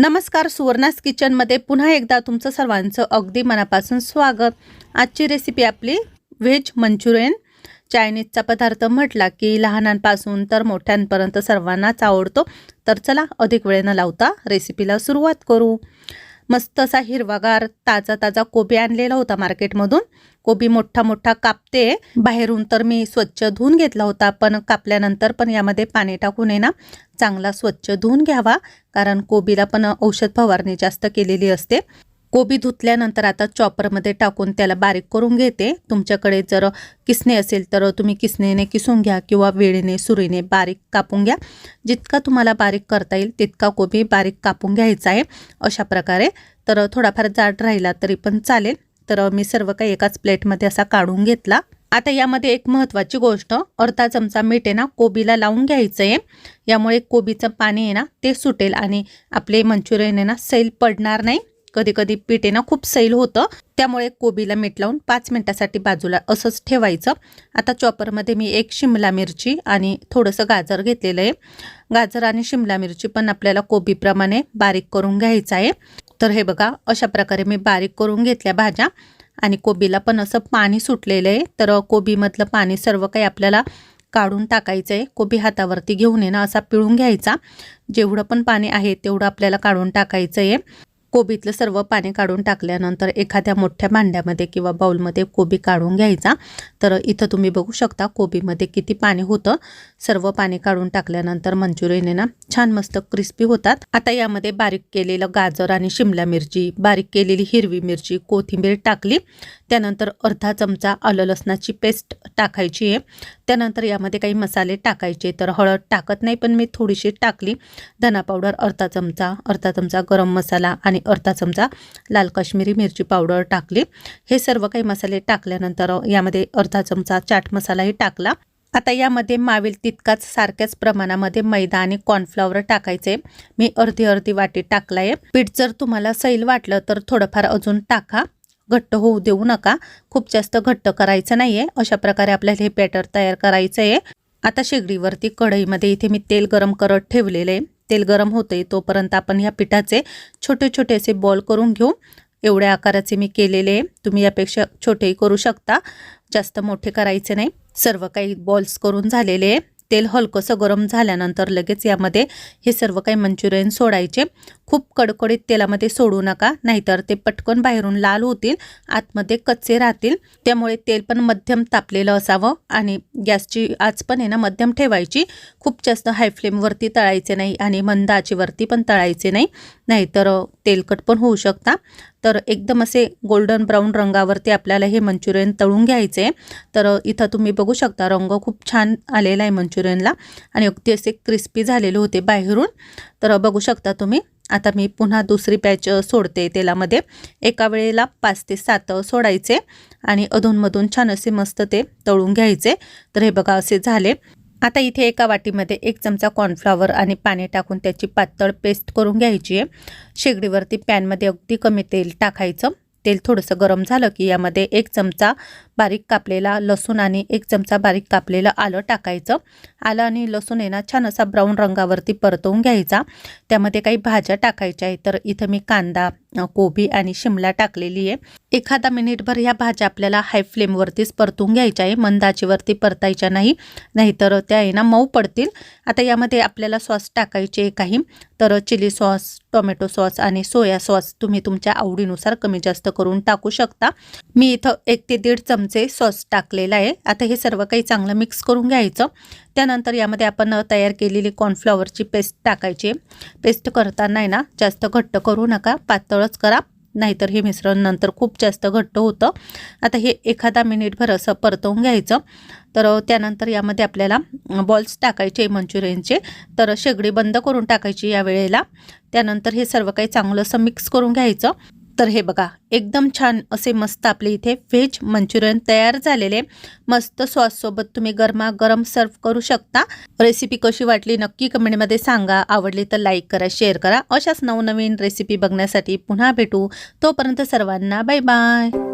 नमस्कार सुवर्णास किचनमध्ये पुन्हा एकदा तुमचं सर्वांचं अगदी मनापासून स्वागत. आजची रेसिपी आपली व्हेज मंचुरियन. चायनीजचा पदार्थ म्हटला की लहानांपासून तर मोठ्यांपर्यंत सर्वांनाच आवडतो. तर चला अधिक वेळ न लावता रेसिपीला सुरुवात करू. मस्त असा हिरवागार ताजा ताजा कोबी आणलेला होता मार्केटमधून. कोबी मोठा मोठा कापते. बाहेरून तर मी स्वच्छ धुवून घेतला होता पण कापल्यानंतर पण यामध्ये पाणी टाकून आहे ना चांगला स्वच्छ धुवून घ्यावा कारण कोबीला पण औषध फवारणी जास्त केलेली असते. कोबी धुतल्यानंतर आता चॉपरमध्ये टाकून त्याला बारीक करून घेते. तुमच्याकडे जर किसणे असेल तर तुम्ही किसणीने किसून घ्या किंवा वेळेने सुरीने बारीक कापून घ्या. जितका तुम्हाला बारीक करता येईल तितका कोबी बारीक कापून घ्यायचा आहे. अशा प्रकारे. तर थोडाफार जाड राहिला तरी पण चालेल. तर मी सर्व काही एकाच प्लेटमध्ये असा काढून घेतला. आता यामध्ये एक महत्त्वाची गोष्ट अर्धा चमचा मीठ आहे ना कोबीला लावून घ्यायचं आहे. यामुळे कोबीचं पाणी आहे ना ते सुटेल आणि आपले मंचुरियन आहे ना सैल पडणार नाही. कधी कधी पिठेनं ना खूप सैल होतं. त्यामुळे कोबीला मीठ लावून पाच मिनटासाठी बाजूला असंच ठेवायचं. आता चॉपरमध्ये मी एक शिमला मिरची आणि थोडंसं गाजर घेतलेलं आहे. गाजर आणि शिमला मिरची पण आपल्याला कोबीप्रमाणे बारीक करून घ्यायचं आहे. तर हे बघा अशा प्रकारे मी बारीक करून घेतल्या भाज्या. आणि कोबीला पण असं पाणी सुटलेलं आहे. तर कोबीमधलं पाणी सर्व काही आपल्याला काढून टाकायचं आहे. कोबी हातावरती घेऊन ये ना असा पिळून घ्यायचा. जेवढं पण पाणी आहे तेवढं आपल्याला काढून टाकायचं आहे. कोबीतलं सर्व पाणी काढून टाकल्यानंतर एखाद्या मोठ्या भांड्यामध्ये किंवा बाउलमध्ये कोबी काढून घ्यायचा. तर इथं तुम्ही बघू शकता कोबीमध्ये किती पाणी होतं. सर्व पाणी काढून टाकल्यानंतर मंचुरियन ना छान मस्त क्रिस्पी होतात. आता यामध्ये बारीक केलेलं गाजर आणि शिमला मिरची बारीक केलेली हिरवी मिरची कोथिंबीर टाकली. त्यानंतर अर्धा चमचा आलं लसणाची पेस्ट टाकायची आहे. त्यानंतर यामध्ये काही मसाले टाकायचे तर हळद टाकत नाही पण मी थोडीशी टाकली. धना पावडर अर्धा चमचा अर्धा चमचा गरम मसाला आणि अर्धा चमचा लाल काश्मीरी मिरची पावडर टाकली. हे सर्व काही मसाले टाकल्यानंतर यामध्ये अर्धा चमचा चाट मसालाही टाकला. आता यामध्ये मावेल तितकाच सारख्याच प्रमाणामध्ये मैदा आणि कॉर्नफ्लॉवर टाकायचे. मी अर्धी अर्धी वाटी टाकला आहे पीठ जर तुम्हाला सैल वाटलं तर थोडंफार अजून टाका. घट्ट होऊ देऊ नका. खूप जास्त घट्ट करायचं नाही आहे अशा प्रकारे आपल्याला हे बॅटर तयार करायचं आहे आता शेगडीवरती कढईमध्ये इथे मी तेल गरम करत ठेवलेलं. आहे तेल गरम होते तोपर्यंत आपण ह्या पिठाचे छोटे छोटे असे बॉल करून घेऊ. एवढ्या आकाराचे मी केलेले आहे. तुम्ही यापेक्षा छोटेही करू शकता. जास्त मोठे करायचे नाही. सर्व काही बॉल्स करून झालेले आहे. तेल हलकंसं गरम झाल्यानंतर लगेच यामध्ये हे सर्व काही मंचुरियन सोडायचे. खूप कडकडीत तेलामध्ये सोडू नका नाहीतर ते पटकन बाहेरून लाल होतील आतमध्ये कच्चे राहतील. त्यामुळे तेल पण मध्यम तापलेलं असावं आणि गॅसची आच पण आहे ना मध्यम ठेवायची. खूप जास्त हाय फ्लेमवरती तळायचे नाही आणि मंद आचेवरती पण तळायचे नाही नाहीतर तेलकट पण होऊ शकता. तर एकदम असे गोल्डन ब्राऊन रंगावरती आपल्याला हे मंचुरियन तळून घ्यायचे. तर इथं तुम्ही बघू शकता रंग खूप छान आलेला आहे मंचुरियनला आणि अगदी असे क्रिस्पी झालेले होते बाहेरून. तर बघू शकता तुम्ही. आता मी पुन्हा दुसरी पॅच सोडते तेलामध्ये. एका वेळेला पाच ते सात सोडायचे आणि अधूनमधून छान असे मस्त ते तळून घ्यायचे. तर हे बघा असे झाले. आता इथे एका वाटीमध्ये एक चमचा कॉर्नफ्लॉवर आणि पाणी टाकून त्याची पातळ पेस्ट करून घ्यायची आहे. शेगडीवरती पॅनमध्ये अगदी कमी तेल टाकायचं. तेल थोडंसं गरम झालं की यामध्ये एक चमचा बारीक कापलेला लसूण आणि एक चमचा बारीक कापलेलं आलं टाकायचं. आलं आणि लसूण आहे ना छान असा ब्राऊन रंगावरती परतवून घ्यायचा. त्यामध्ये काही भाज्या टाकायच्या आहे तर इथं मी कांदा कोबी आणि शिमला टाकलेली आहे. एखादा मिनिटभर ह्या भाज्या आपल्याला हाय फ्लेमवरतीच परतून घ्यायच्या आहे. मंदाचीवरती परतायच्या नाही. नाहीतर त्या आहे ना मऊ पडतील. आता यामध्ये आपल्याला सॉस टाकायचे काही. तर चिली सॉस टोमॅटो सॉस आणि सोया सॉस तुम्ही तुमच्या आवडीनुसार कमी जास्त करून टाकू शकता. मी इथं एक ते दीड चमचे सॉस टाकलेला आहे. आता हे सर्व काही चांगलं मिक्स करून घ्यायचं. त्यानंतर यामध्ये आपण तयार केलेली कॉर्नफ्लॉवरची पेस्ट टाकायची पेस्ट करताना आहे ना जास्त घट्ट करू नका. पातळच करा. नाहीतर हे मिश्रण नंतर खूप जास्त घट्ट होतं. आता हे एखादा मिनिटभर असं परतवून घ्यायचं. तर त्यानंतर यामध्ये आपल्याला बॉल्स टाकायचे मंचुरियनचे. तर शेगडी बंद करून टाकायची या वेळेला. त्यानंतर हे सर्व काही चांगलं असं मिक्स करून घ्यायचं. तर हे बघा एकदम छान असे मस्त आपले इथे व्हेज मंचुरियन तयार झालेले. मस्त सॉससोबत तुम्ही गरमागरम सर्व करू शकता. रेसिपी कशी वाटली नक्की कमेंटमध्ये सांगा. आवडली तर लाईक करा शेअर करा. अशाच नवनवीन रेसिपी बघण्यासाठी पुन्हा भेटू. तोपर्यंत सर्वांना बाय बाय